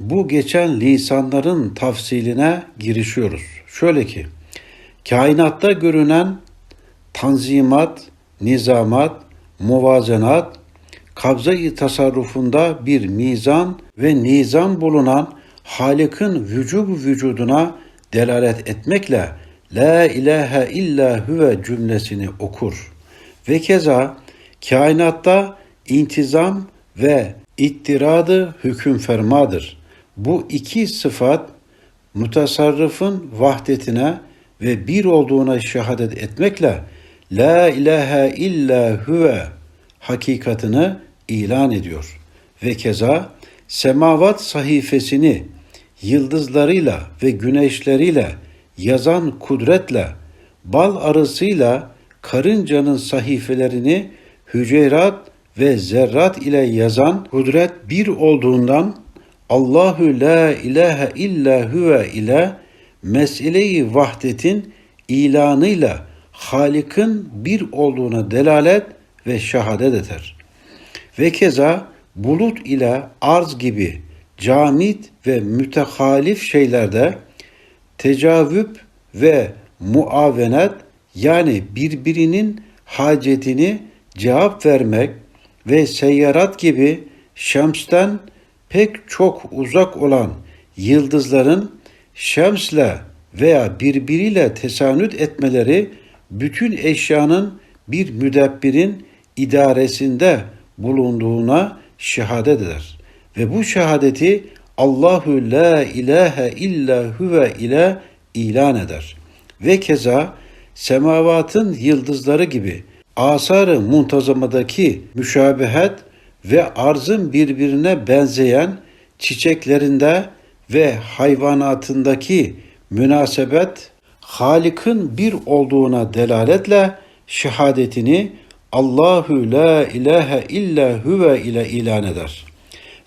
bu geçen lisanların tafsiline girişiyoruz. Şöyle ki, kainatta görünen tanzimat, nizamat, muvazenat, kabza-i tasarrufunda bir mizan ve nizam bulunan Halık'ın vücub vücuduna delalet etmekle La ilahe illa huve cümlesini okur. Ve keza kainatta intizam ve ittiradı hüküm fermadır. Bu iki sıfat mutasarrıfın vahdetine ve bir olduğuna şehadet etmekle La ilahe illa huve hakikatını ilan ediyor. Ve keza semavat sayfasını yıldızlarıyla ve güneşleriyle yazan kudretle bal arısıyla karıncanın sahifelerini hüceyrat ve zerrat ile yazan kudret bir olduğundan Allahu la ilahe illa huve ile mesele-i vahdetin ilanıyla Halik'in bir olduğuna delalet ve şehadet eder. Ve keza bulut ile arz gibi camit ve mütehalif şeylerde tecavüp ve muavenet yani birbirinin hacetini cevap vermek ve seyyarat gibi şemsten pek çok uzak olan yıldızların şemsle veya birbiriyle tesanüt etmeleri bütün eşyanın bir müdebbirin idaresinde bulunduğuna şehadet eder. Ve bu şehadeti Allahu la ilahe illa huve ile ilan eder. Ve keza semavatın yıldızları gibi asarı muntazamadaki müşabehet ve arzın birbirine benzeyen çiçeklerinde ve hayvanatındaki münasebet Halik'in bir olduğuna delaletle şehadetini Allahu la ilahe illa huve ile ilan eder.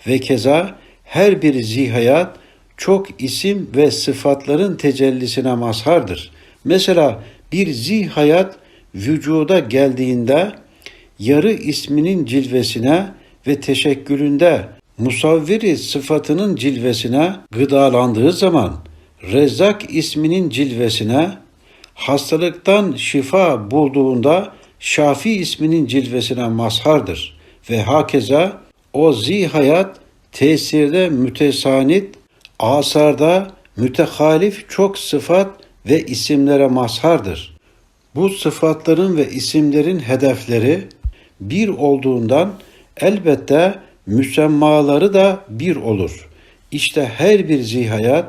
Ve keza her bir zihayat çok isim ve sıfatların tecellisine mazhardır. Mesela bir zihayat vücuda geldiğinde yarı isminin cilvesine ve teşekkülünde musavviri sıfatının cilvesine gıdalandığı zaman Rezzak isminin cilvesine hastalıktan şifa bulduğunda Şafi isminin cilvesine mazhardır ve hakeza o zihayat tesirde mütesanit, asarda mütehalif çok sıfat ve isimlere mazhardır. Bu sıfatların ve isimlerin hedefleri bir olduğundan elbette müsemmaları da bir olur. İşte her bir zihayat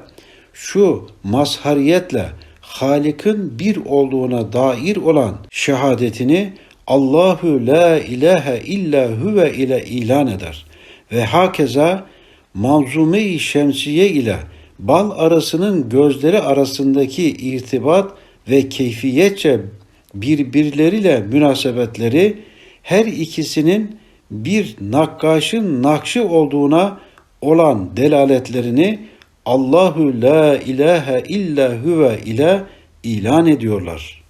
şu mazhariyetle Halik'in bir olduğuna dair olan şehadetini Allahu la ilahe illa huve ile ilan eder ve hakeza manzume-i şemsiye ile bal arasının gözleri arasındaki irtibat ve keyfiyetçe birbirleriyle münasebetleri her ikisinin bir nakkaşın nakşı olduğuna olan delaletlerini Allahu la ilahe illa huve ile ilan ediyorlar.